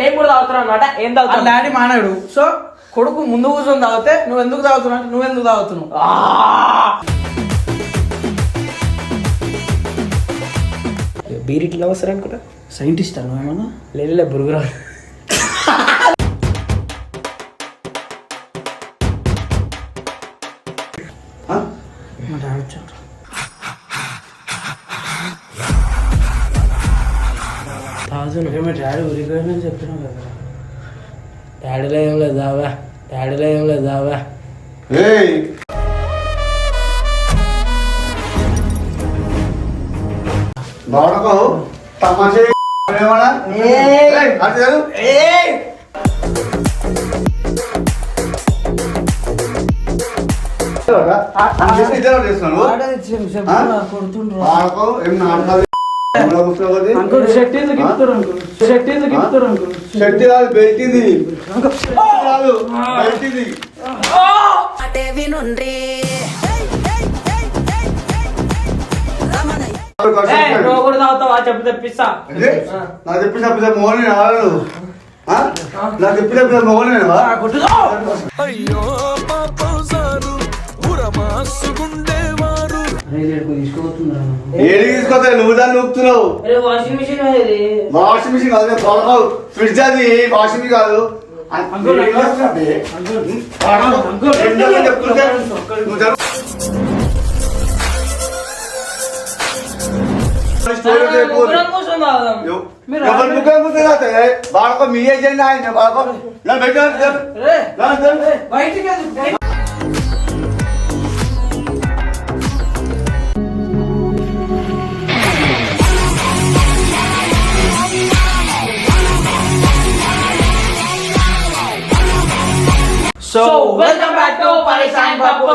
నేను కూడా ఏం తాగుతాను డాడీ మానాడు. సో కొడుకు ముందు కూర్చొని తాగితే నువ్వు ఎందుకు తాగుతున్నావు అంటే నువ్వు ఎందుకు తాగుతున్నావు? బీరిట్లో వస్తారు అనుకుంటా? సైంటిస్ట్ అను ఏమన్నా? లేదు బురుగురా మా థౌసండ్ ఏమో డాడీ ఊరిపోయిందని చెప్పినావు కదా. డాడీలో ఏం లేదు దావా డాడీలో ఏం లేదు దావా ఏయ్! బాడకో తమాషే చేస్తున్నాను? కొడుతుండ్రు. ఏం నాటకాలు? అంకుల్ అటే వినుండ్రి. నువ్వు కూడా తాగుతావా? చెప్పు తెప్పిస్తా. చెప్పి చెప్పిన మోహన్ రాడు చెప్పి చెప్పిన మోహన్ కొట్టు తీసుకోబోతుందా ఏడికి తీసుకొస్తా నువ్వు దాన్ని నొక్కుతున్నావు అరే వాషింగ్ మిషన్ ఇది. వాషింగ్ మిషన్ కాదు నేను పడకావు ఫ్రిడ్జ్ అది వాషింగ్ మిషన్ కాదు. అంకుల్, ఏం చేస్తున్నావు? అంకుల్. పడకావు. అంకుల్. రెండు రోజులు చెప్తుంటే నువ్వు సో వెల్కమ్ బ్యాక్ టు పరిశాన్ బాబు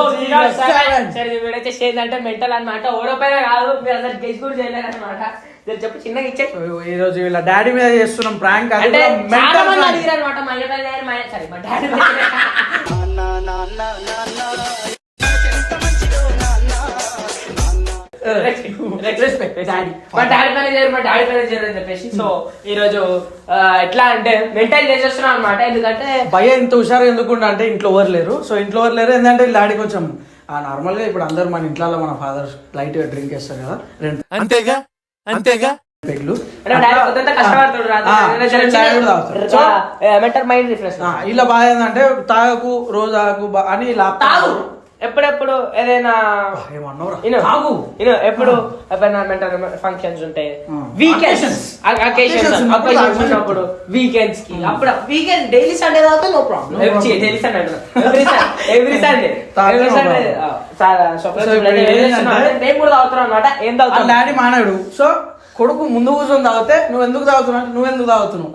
సరే వీడియో వచ్చేసి ఏంటంటే మెంటల్ అన్నమాట. ఓడిపోయినా కాదు మీరు అందరు గెస్ కూడా చేయలేరు అనమాట చెప్పు చిన్నగా ఇచ్చే. ఈ రోజు వీళ్ళ డాడీ మీద చేస్తున్నాం ప్రాంక్ అంటే. అడిగారు అనమాట మా మా సరే మా డాడీ రెస్పెక్ట్ డాడీ మా డాడీ మేనేజర్ మా డాడీ మేనేజర్ అని చెప్పేసి సో ఈ రోజు ఎట్లా అంటే మెయింటైన్ చేసేస్తున్నాం అనమాట ఎందుకంటే భయ ఇంత హుషారు ఎందుకుంటా అంటే ఇంట్లో ఎవరు లేరు. సో ఇంట్లో ఎవరు లేరు ఏంటంటే వీళ్ళ డాడీ కొంచెం నార్మల్గా ఇప్పుడు అందరు మన ఇంట్లో మన ఫాదర్ లైట్గా డ్రింక్ చేస్తారు కదా. రెండు అంతేగా? అంతేగా? ఇలా బాగా ఏంటంటే తాగకు రోజు తాగకు బా- అని ఇలా తాగు. ఎప్పుడెప్పుడు ఏదైనా ఇను ఎప్పుడు ఎప్పుడైనా మెంటల్ ఫంక్షన్స్ ఉంటాయి. Weekends occasions. ఉన్నప్పుడు వీకెండ్స్కి అప్పుడు వీకెండ్ డైలీ సండే తాగితే no problem. Daily Sunday every Sunday every Sunday కూడా అనమాట ఏం వాళ్ళ తాగుతాం డాడీ మానాడు. సో కొడుకు ముందు కూర్చొని తాగితే నువ్వు ఎందుకు తాగుతున్నావు నువ్వు ఎందుకు తాగుతున్నావు?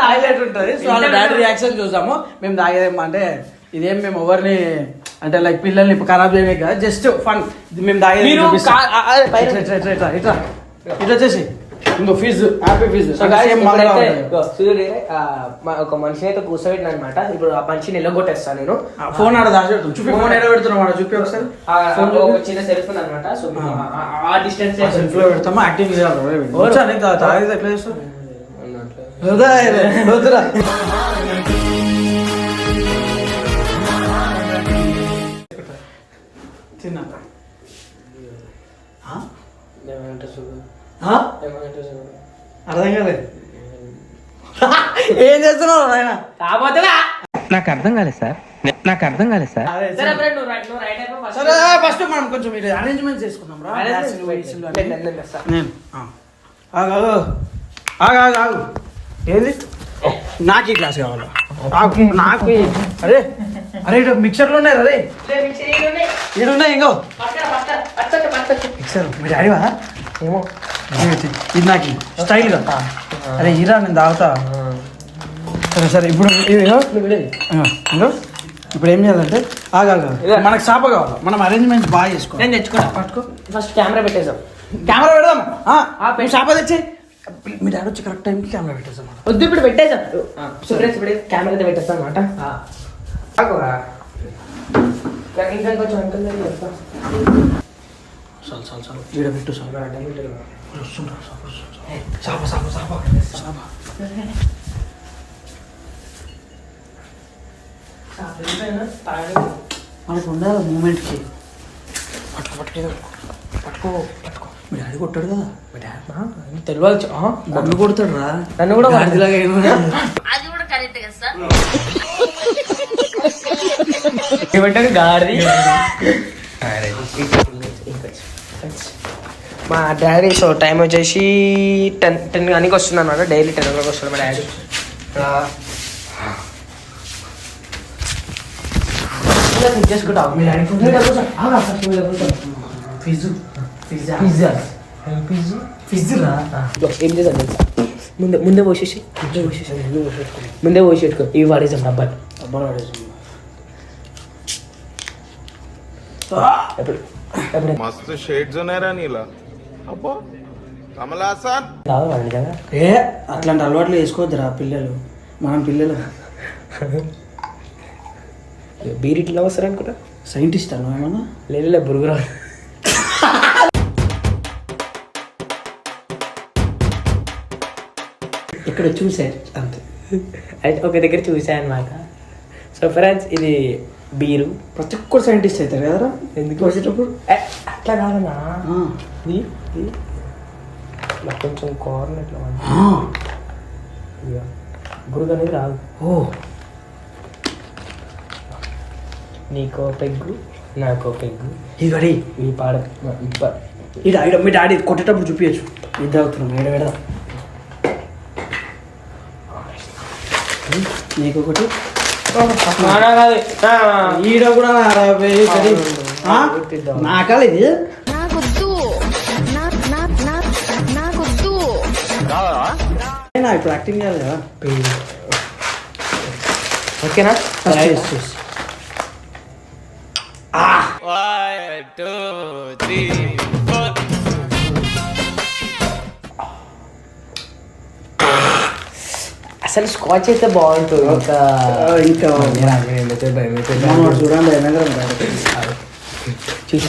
హైలైట్ ఉంటుంది. సో డాడీ రియాక్షన్ చూసాము. మేము తాగేదేమో అంటే ఇదేం మేము ఎవరిని అంటే లైక్ పిల్లల్ని ఖరాబ్ చేయమే కదా. Just fun. మేము తాగేది ఇట్లా, ఇంకో ఫీజు హ్యాపీ ఫీజు సూర్యుడు ఒక మనిషిని అయితే కూర్చోబెట్టిన అనమాట ఇప్పుడు ఆ మనిషిని ఎల్లగొట్టేస్తాను నేను. ఫోన్ ఆడ చూపి ఫోన్ ఆడ చూపి ఒకసారి. ఒక చిన్న సెల్ఫ్ ఉంది అనమాట సో మీకు ఆ- ఆ- ఆ డిస్టెన్స్ సెల్ఫ్లో పెడతామా? యాక్టింగ్ చేయాలి. తాగేది ఎట్లా. తిన్నా ఆ? ఆ? అర్థం కాలేదు ఏం చేస్తున్నావు నాయన? కాకపోతే నాకు అర్థం కాలేదు సార్. నాకు అర్థం కాలేదు సార్. సరే ఫస్ట్. మనం కొంచెం ఇది అరేంజ్మెంట్ చేసుకుందాం రా. ఆగు ఆగు ఆగు. ఏది? నాకు ఈ గ్లాస్ కావాలా ఆగు, నాకు? ఈ- అరే అరే ఇటు మిక్సర్లు ఉన్నాయి రే ఇటు ఉన్నాయి. ఇంకో. మిక్సర్ మీ డాడీ వా? ఏమో. ఇది నాకు. స్టైల్గా అరే ఇరా నేను తాగుతా. సరే సరే ఇప్పుడు. ఇప్పుడు ఏం చేయాలంటే ఆగాగా మనకు చేప కావాలి? మనం అరేంజ్మెంట్ బాగా చేసుకోవాలి. నేను తెచ్చుకున్నా. పట్టుకో. ఫస్ట్ కెమెరా పెట్టేసాం కెమెరా పెడదాం. చేప తెచ్చి. మీ డాడీ వచ్చి కరెక్ట్ టైంకి కెమెరా పెట్టేస్తాం. వద్దు ఇప్పుడు పెట్టేసాం? సో ఫ్రెండ్స్ ఇప్పుడు కెమెరా అయితే పెట్టేస్తాం అనమాట ఇంకా కొంచెం అంకల్ చాలు చాలు చాలు. ఈడ పెట్టు. చాప చాప చాప. చాప. మనకు ఉండాలి మూమెంట్కి పట్టుకో పట్టుకో పట్టుకో. మీ డాడీ కొట్టాడు కదా. మీ డాడీ? నన్ను కొడతాడు రా. నన్ను కూడా కొడతాడు. గాడిదలాగా ఏమన్నా? ఏమంటారు? గాడి మా డాడీ సో టైం వచ్చేసి టెన్ టెన్ కానీ వస్తుంది అనమాట డైలీ టెన్ ఓ వస్తుంది మా డాడీ. చేసుకుంటాం మీ డాడీ ఫిజు. పిజ్జా పిజ్జా ముందే ముందే పోసేసి ముందే ముందే ఇవి వాడేసాం డబ్బాలు నీలా ఏ అట్లాంటి అలవాట్లు వేసుకోవద్దురా పిల్లలు. మనం పిల్లలు. బీరిట్లో అవసరం అనుకుంటా? సైంటిస్ట్ అన్నా లేదు బురుగురా. ఇక్కడ చూసారు అంతే. అయితే ఒక దగ్గర చూసాను అనమాట సో ఫ్రెండ్స్ ఇది బీరు. ప్రతి ఒక్కరు సైంటిస్ట్ అవుతారు కదరా? ఎందుకు? వచ్చేటప్పుడు? అట్లా కాదన్నా ఇది ఇది. కొంచెం కార్న్ ఇట్లా ఇదిగో. బురుగు అనేది రాదు. ఓ. నీకో పెగ్గు నాకో పెగ్గు. గడి ఈ పాడ ఇడ మీ డాడీ కొట్టేటప్పుడు చూపించచ్చు ఇది అవుతున్నాం పెడదాం నీకు ఒకటి. ఈడ కూడా? నాకాల ఇది? నాకొద్దు. నా నా నా నాకొద్దు. నా ఇప్పుడు యాక్టింగ్ చేయాలి కదా. ఓకేనా? ఫస్ట్ చేసి అసలు స్కాచ్ అయితే బాగుంటుంది ఇంకా. ఆ, ఇంకా ఏమైతే భయం అయితే చూడండి ఏమైనా చూసి.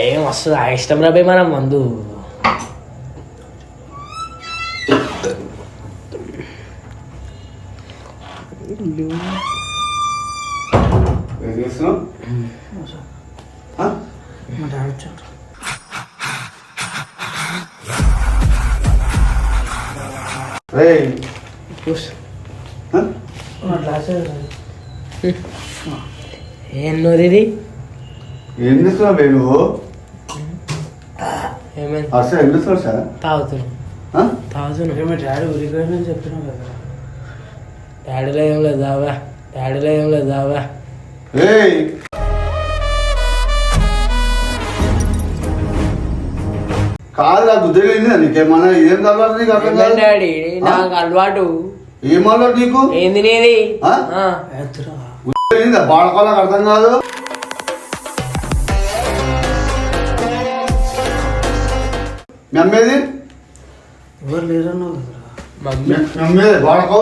ఏం వస్తుంది ఆ ఇష్టం రాబే మనం మందు. ఏన్నోది ఇది ఏం చేస్తున్నావు బే నువ్వు? ఏమైంది? అసలు ఏం చేస్తున్నావు సార్? డాడీ కదా. డాడీలో ఏం లేదు దావా డాడీలో ఏం లేదు దావా రేయ్ కాదు నాకు తెలియదు నీకేమన్నా ఏం కావాలి నీకు అర్థం కాదు? డాడీ? నాకు అలవాటు. ఏమన్నా నీకు? ఏంది నీది? బాడకాలకు అర్థం కాదు. మీ అమ్మేది ఎవరు లేరన్నావు కదరా మీ అమ్మేది బాడకో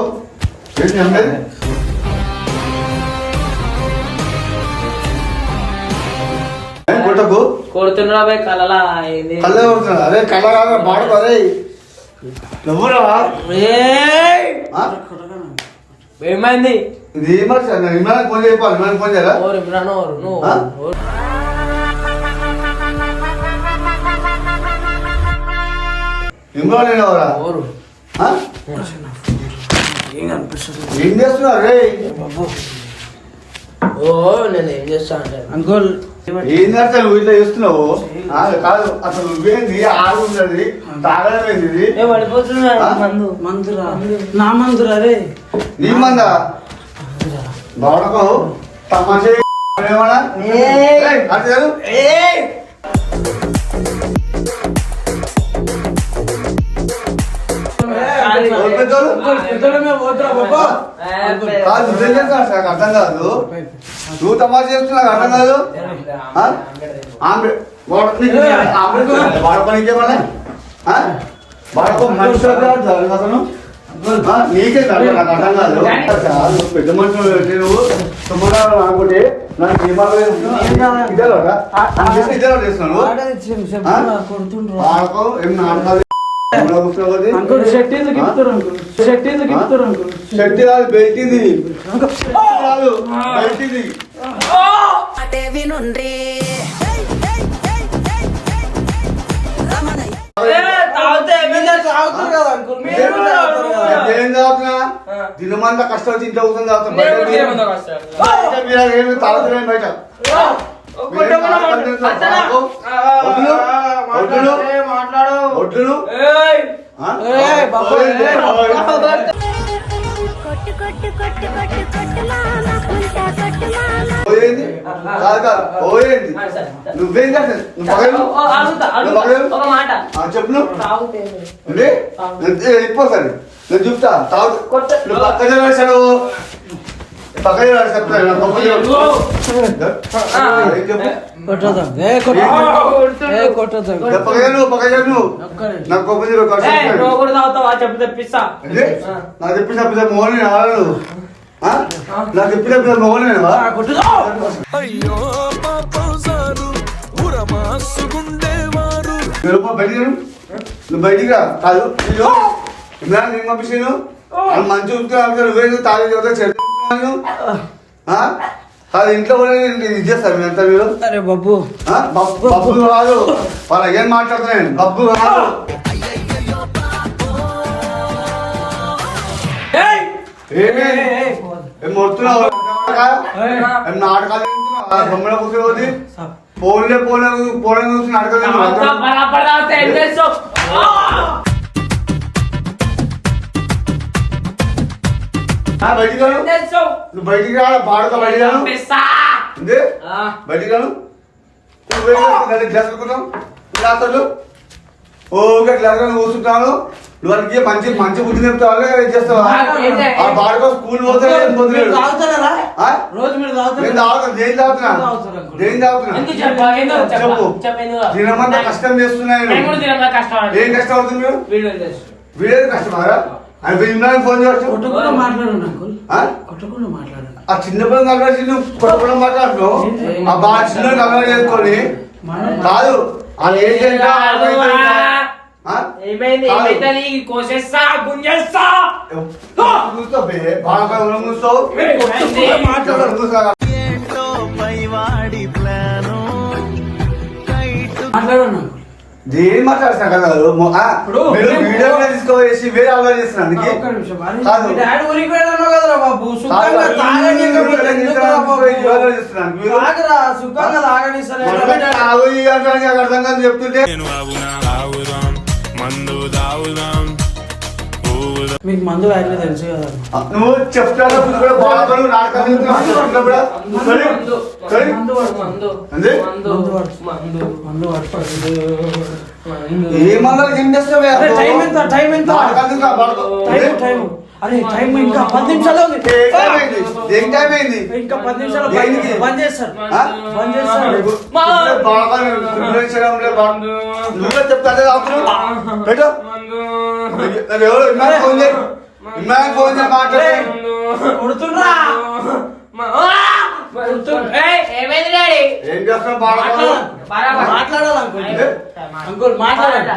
ఏంటి మీ అమ్మేది కొట్టకు? కొడుతున్నా ఏంది? కళ్ళే కొడుతున్నా అదే కళ్ళ కాదు బాడకో అదే ఎవరా? ఏమైంది? ఇది మరి విమానానికి ఫోన్ చేయపాలి విమానానికి ఫోన్ చేయాలా ఓరు ఇమ్రాన్ ఓరు నువ్వు నేను ఎవరా? ఓరు? ఏం కనిపిస్తుంది ఏం చేస్తున్నారు రే? ఓ నేను ఏం చేస్తా అంటే అంకుల్ ఏం చేస్తావు? నువ్వు ఇట్లా చేస్తున్నావు? ఆ, కాదు అసలు నువ్వేంది? ఆరు ఉన్నది తాగడం ఏంది? మందు. మందురా? నా మందురా రే? నీ మందా? బాడకో తమాషా అర్థం కాదు. నువ్వు తమాషా చేస్తున్నావు అర్థం కాదు. నీకు మనిషి అతను. అర్థం కాదు. పెద్ద మనుషులు నువ్వు సుమారు అనుకుంటే నాకు ఏ మాట ఇదే ఇదే చేస్తున్నాను ఏం నాటకాలు? అంకుల్ తాగుతున్నా? దినమంతా కష్టం వచ్చి ఇంట్లో కూర్చొని తాగుతాం బయట తాగుతున్నాయి బయట నువ్వేం చెప్పు. వెళ్ళిపోతాను నేను చూపుతా. తాగు. కొట్ట- నువ్వు పక్కన చెప్పు పక్కన నువ్వు పక్కన నాకు తెప్పిస్తా నాకు చెప్పి మోహన్ నాకు చెప్పి చెప్పిన మోహన్ అయ్యో నువ్వు బయటికి రా కాదు నేను పంపించాను వాళ్ళు మంచి కాదు ఇంట్లో కూడా నేను ఇది చేస్తారు మీరు అంతా మీరు? అరే బాబు. ఆ? బబ్- బబ్బు కాదు వాళ్ళ ఏం మాట్లాడుతున్నాను బబ్బు కాదు ఏయ్! ఏమి? ఏం మొడుతున్నావు ఏం నాటకాలు? బొమ్మల కూర్చోవద్ది ఫోన్లే ఫోన్లే ఫోన్లే కూర్చొని అంతా బయటికి? నువ్వు బయటికి రా బాడుక బయటికి రాను. బయటికి రాను. నువ్వేం? గ్లాస్ పెట్టుకుంటావు గ్లాసులు ఓకే గ్లాస్ కూర్చుంటాను నువ్వు మంచి మంచి బుద్ధి చెప్తావా? చేస్తావా? ఆ బాడుకో స్కూల్ పోతే? రోజు మీరు తాగుతాను దేని తాగుతున్నా. తాగుతున్నా. చెప్పు? కష్టం చేస్తున్నాయి. ఏం కష్టం అవుతుంది మీరు? వీడియో కష్టమారా ఆయన ఇమ్రాన్ ఫోన్ కొట్టకుండా మాట్లాడండి అంకుల్ ఆ? కొట్టకుండా మాట్లాడండి ఆ చిన్న పిల్లలు కలిసి నువ్వు కొట్టకుండా మాట్లాడుతున్నావు? ఆ బాగా చిన్న కలర్ చేసుకొని? కాదు ఎంత మాట్లాడుతున్నా కదా? ఇప్పుడు మీరు తీసుకోవేసి వేరే అలవాటు ఒక్క నిమిషం కాదు. మీ డాడీ ఊరికి వెళ్ళాను కదరా బాబు? సుఖంగా తాగరా సుఖంగా అర్థం కాదు చెప్తుంటే. నేను మందు దావుదాం. మీకు మందు వాల్యూ తెలుసు కదా. నువ్వు చెప్తాను కూడా అరే టైం ఎంత? టైం ఎంత? టైం టైం అరే టైం ఇంకా పది నిమిషాలు ఉంది. ఏ టైం అయింది? ఇంకా పది నిమిషాలు? బంద్- చేస్తారు? బంద్ చేస్తారు చెప్తా. పెట్టు. ఎవరు? ఫోన్ చేయి. ఫోన్ చేయి మాట్లాడు. కొడుతుండ్రా. మాట్లాడాలి.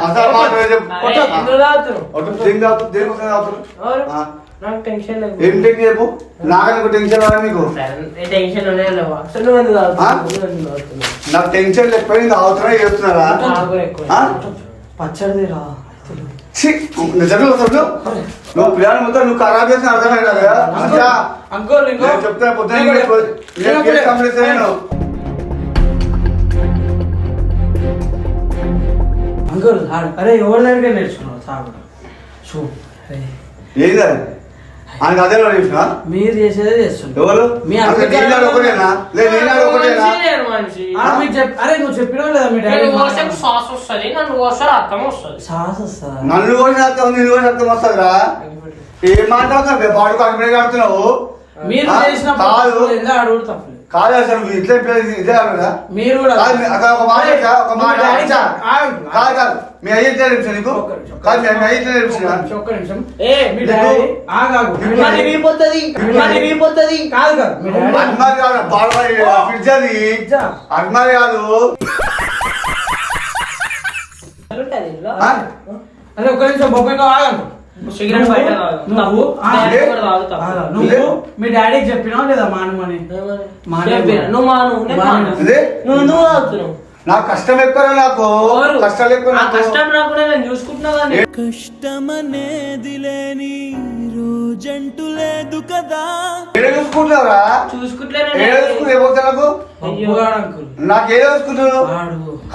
నాకు టెన్షన్ లేదు. ఏం టెన్షన్ చెప్పు? నాకనుకో టెన్షన్ రాదా నీకు? టెన్షన్? నాకు టెన్షన్ లేకపోయి నేను తాగుతున్నా చేస్తున్నారా నాకు? పచ్చడిది రా నిజంగా నువ్వు పిల్లలు మొత్తం నువ్వు ఖరాబ్ చేసిన అర్థమే కదా చెప్తా పొద్దున్న కంప్లీట్ చేయను. అంకుల్ అరే ఎవరి దగ్గర నేర్చుకున్నావు? సాగుడు చూ ఏంది ఆయనకు అదే చూసిన? మీరు చేసేదే చేస్తున్నారు ఎవరు? మీ అసలు అభిప్రాయం- నీళ్ళాడు ఒకటేనా లేదు నీళ్ళాడు ఒకటేనా మనిషి? నేను మనిషి. ఆ, మీకు చెప్ అరే నువ్వు చెప్పినావు లేదా మీ డాడీ నేను కోసే శ్వాస వస్తుంది నన్ను కోసే రక్తం వస్తుంది. సాహస వస్తుందా? నన్ను కూడా అర్థం నిన్ను కూడా అర్థం వస్తుందిరా? ఏం మాట్లాడుతున్నావు బాడు కంపెనీ కడుతున్నావు. మీరు? చేసిన కాదు. కాదు అసలు ఇట్లా ఇది- మీరు కూడా ఒక మాట ఒక మాట. కాదు కాదు. మీ అయ్యి ఇట్లా నేర్పించా నీకు. కాదు మీ మీ అయ్యి ఇట్లా నేర్పించా ఒక్క నిమిషం, ఒక్క నిమిషం. ఏ మీ డాడీ? ఆగాగు. మీ మరి డాడీ- విరిగిపోతుంది మరి విరిగిపోతుంది కాదు కాదు. అభిమాని కాదు ఫ్రిడ్జ్ అది? అభిమాని కాదు? అరే ఒక్క నిమిషం బొబ్బై తాగు. నువ్వు మీ డాడీకి చెప్పినావా లేదా మానమని? నువ్వు మాను నువ్వు నువ్వు నాకు కష్టం ఎక్కువ నాకు? కష్టాలు ఎక్కువ కష్టం రాకుండా నేను చూసుకుంటున్నా కానీ ఏడ చూసుకుంటున్నావురా? చూసుకుంటలేనే ఏడ చూసుకుంటే ఏమవుతా నాకు? బొబ్బుగాడు అంకుల్ నాకు ఏదో చూసుకుంటున్నావు?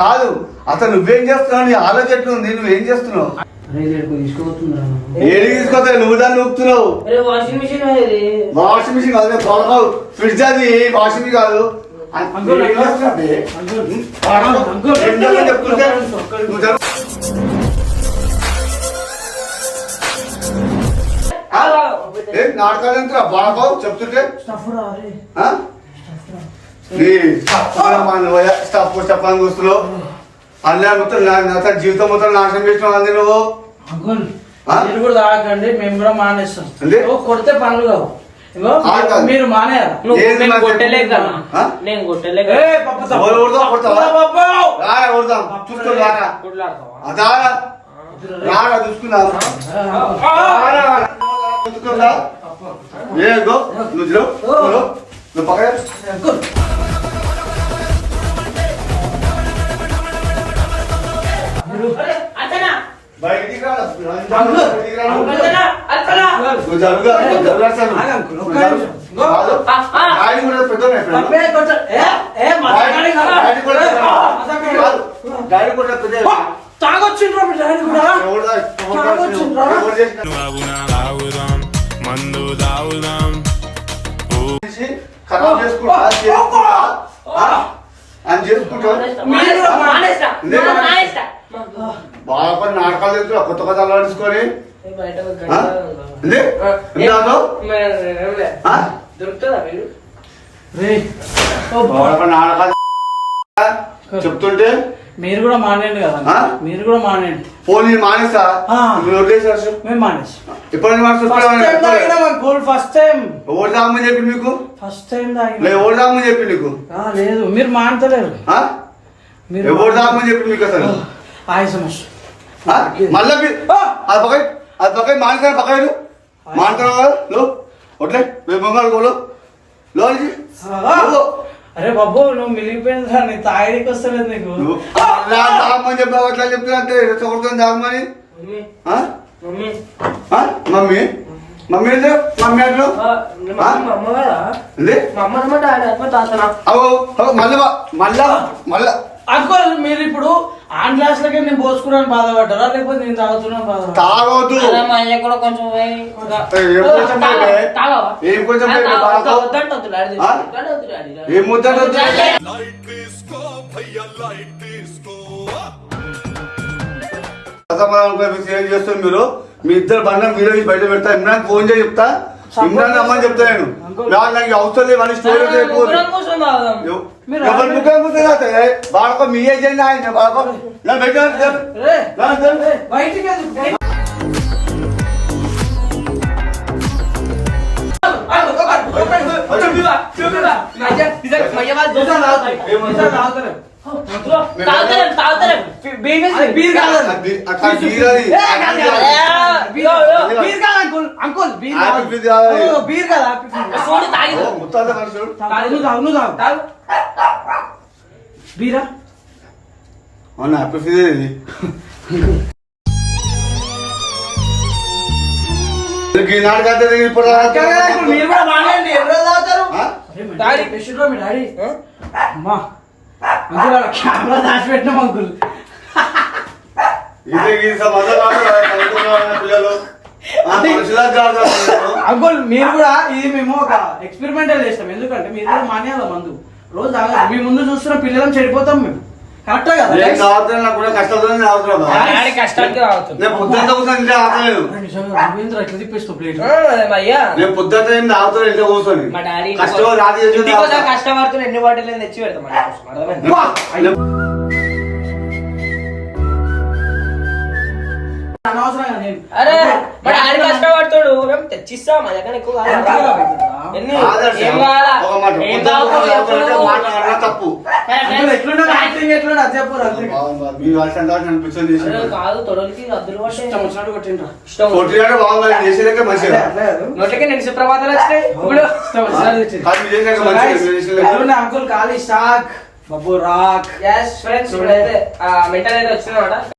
కాదు అసలు నువ్వేం చేస్తున్నావు? నీ ఆలోచన ఎట్లుంది? నువ్వేం చేస్తున్నావు? ఏది తీసుకొస్తా నువ్వు దాన్ని నూపుతున్నావు వాషింగ్ మిషన్ వాషింగ్ మిషన్ కాదు బాగా ఫ్రిడ్జ్ అది వాషింగ్ మిషన్ కాదు. చెప్తుంటే? బాగా స్టఫ్ స్టఫ్ అని కూస్తున్నావు అన్నీ మొత్తం నా జీవితం మొత్తం నాశనం చేసినావు అంది నువ్వు. అంకుల్? మీరు కూడా తాగకండి మేము కూడా మానేస్తాం. కొడితే పనులు కావు. మీరు మానేయాలి. ఏది నేను కొట్టలే. కదా? నేను కొట్టలే చూసుకుందాం రారా, చూసుకుందా ఏ గో నువ్వు నువ్వు పక్కన? బయటికి రా మందు తాగుదాం ఖరాబ్ చేసుకుంటా? అని మానేస్తా. బాగా నాటకాలు చెప్తున్నా కొత్త కొత్త అలవాటుకొని చెప్తుంటే? మీరు కూడా మానేయండి కదా? మీరు కూడా మానేయండి. ఫోన్ నేను మానేస్తా. మేము మానేసి. ఇప్పుడు ఫస్ట్ టైం గోల్డ్ ఫస్ట్ చెప్పి మీకు? ఫస్ట్ టైం తాగమని చెప్పి నీకు ఆ, లేదు. మీరు మానతలేరు? మీరు ఎవరు తాగమని చెప్పి మీకు అసలు? ఆయాసం? మళ్ళా అది అది పక్కన మానేస్తాను పక్కన మానుతున్నావు కదా లో ఒట్లే రేపు బొంగాలు ఆ, అరే బాబు నువ్వు మిలిగిపోయింది నీ తాగడికి వస్తలేదు నీకు. తాగమని చెప్పావు అట్లా చెప్తున్నా అంటే చొక్కడుతో తాగమని మమ్మీ? మమ్మీ. ఏంటి మమ్మీ? మళ్ళా మళ్ళా మళ్ళా. అనుకోలేదు మీరు ఇప్పుడు ఆన్ క్లాస్ లకి నేను పోసుకున్నాను బాధపడ్డారా? లేకపోతే నేను తాగుతున్నాను బాధపడ్డా తాగవద్దు అదే మా అయ్య కూడా కొంచెం పోయి ఏం కొంచెం? తాగవా? ఏం కొంచెం ఆ, వద్దంటే వద్దు, ఆ? వద్దంటే. ఏం ఏం చేస్తారు మీరు మీ ఇద్దరు బంధం వీడియో తీసి బయట పెడతా. ఇమ్రాన్ ఫోన్ చేసి చెప్తా. ఇమ్రాన్ అమ్మని చెప్తా నేను. నాకు నాకు అవసరం లేదు అని స్టోరీ ఆ, ముగ్గురం కూర్చొని తాగుదాం. మీరు ఎవరు ముగ్గురు కూర్చొని బాడకో మీ ఏజెంట్ ఆయన బాడకో నా బయట రే, రే, బయటికి వెళ్ళు. చూపివా, చూపివా. మా అయ్య, నిజంగా మా అయ్య వాళ్ళు నిజం తాగుతాయి. ఏమన్నా? నిజం తాగుతారు. తాగుతలేం, తాగుతలేం. బీవీఎస్ అది బీర్ కాదు అది. అక్కడ బీరది ఏ, కాదు, కాదు. ఏ, బీర్ యో, యో. బీర్ కాదు అంకుల్ అంకుల్ బీర్ హ్యాపీ కాదు. ఫీజ్ కాదు. ఓ, బీర్ కాదు హ్యాపీ ఫీజ్. చూడు తాగిదు ముత్తాత మనుషుడు తాగు, నువ్వు తాగు నువ్వు తాగు తాగు బీరా అవునా హ్యాపీ ఫీజ్ ఇది ఈ నాటకాలు ఇప్పుడు అక్కడ కదా ఇప్పుడు మీరు కూడా మానేయండి ఎన్ని రోజులు తాగుతారు ఆ? డాడీ పేషెంట్ మీ డాడీ అమ్మా అంకుల్ అలా కెమెరా దాచిపెట్టినాం అంకుల్. అంకుల్ మీరు కూడా ఇది మేము ఒక ఎక్స్పెరిమెంటల్ చేస్తాం. ఎందుకంటే మీరు కూడా మానేయాలి మందు. రోజు మీ ముందు చూస్తున్న పిల్లలం చెడిపోతాం మేము. కష్టపడుతున్న ఎన్ని బాటిల్ తెచ్చి పెడతాం? అరే మా డాడీ కష్టపడుతాడు మేము తెచ్చిస్తాం మా దగ్గర ఎక్కువ కాదు. ఎన్ని? ఆదర్శం. ఏం కావాలా? ఒక మాట ఏం పొద్దున్న తాగుతావు తాగుతానంటే చెప్పు. మాట అనడం తప్పు. సరే, అంటే friends. ఎట్లున్నా యాక్టింగ్ ఎట్లున్నా అది చెప్పు అంతే మీ వాళ్ళ సందాలు నడిపించని చేసి అరే కాదు తొడలకి అద్దులు పట్టే ఇష్టం వచ్చినట్టు కొట్టిండ్రా. ఇష్టం కొట్టినాడు బాగుంది నేను చేసేదాకా మంచిగా. అట్లే కాదు. నోట్లకి నేను సుప్రభాతాలు వచ్చినాయి? ఇప్పుడు? ఇష్టం వచ్చినట్టు తెచ్చిండ్రు. కాదు మీరు చేసాక So మంచిగా guys, మీరు చేసేదాకా- ఎట్లున్నా అంకుల్ ఖాళీ స్టాక్. బబ్బు రాక్. ఫ్రెండ్స్ ఇప్పుడైతే మెంటల్ అయితే వచ్చిందన్నమాట.